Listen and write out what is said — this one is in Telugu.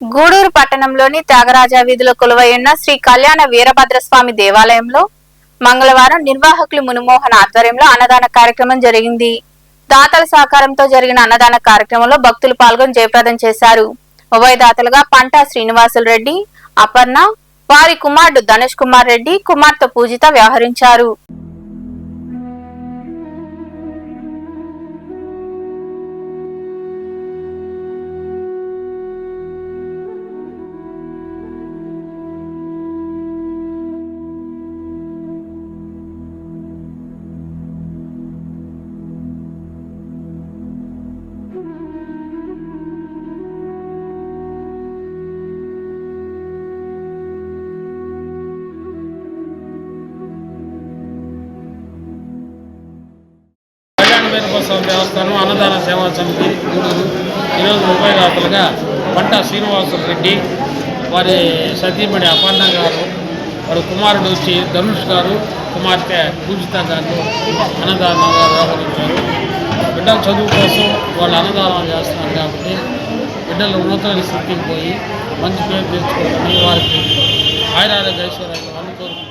గూడూరు పట్టణంలోని త్యాగరాజ వీధిలో కొలువైయున్న శ్రీ కళ్యాణ వీరభద్రస్వామి దేవాలయంలో మంగళవారం నిర్వాహకులు మునుమోహన్ ఆధ్వర్యంలో అన్నదాన కార్యక్రమం జరిగింది. దాతల సహకారంతో జరిగిన అన్నదాన కార్యక్రమంలో భక్తులు పాల్గొని జయప్రదం చేశారు. ఉభయదాతలుగా పంటా శ్రీనివాసులు రెడ్డి అపర్ణ వారి కుమారుడు ధనుష్ కుమార్ రెడ్డి కుమార్తె పూజిత వ్యవహరించారు. కళ్యాణ వీరభద్రస్వామి దేవస్థానం అన్నదాన సేవా సమితి గూడూరు ఈరోజు ఉభయదాతలుగా పంట శ్రీనివాసులు రెడ్డి వారి సతీమణి అపర్ణ గారు వారి కుమారుడు వచ్చి ధనుష్ గారు కుమార్తె పూజిత గారు అన్నదానంగా వ్యవహరించారు. బిడ్డల చదువు కోసం వాళ్ళు అన్నదానం చేస్తున్నారు కాబట్టి బిడ్డలు ఉన్నతమైన స్థితికి పోయి మంచి పేరు తెచ్చుకోవాలని వారికి ఆయురారోగ్య ఐశ్వర్యాలు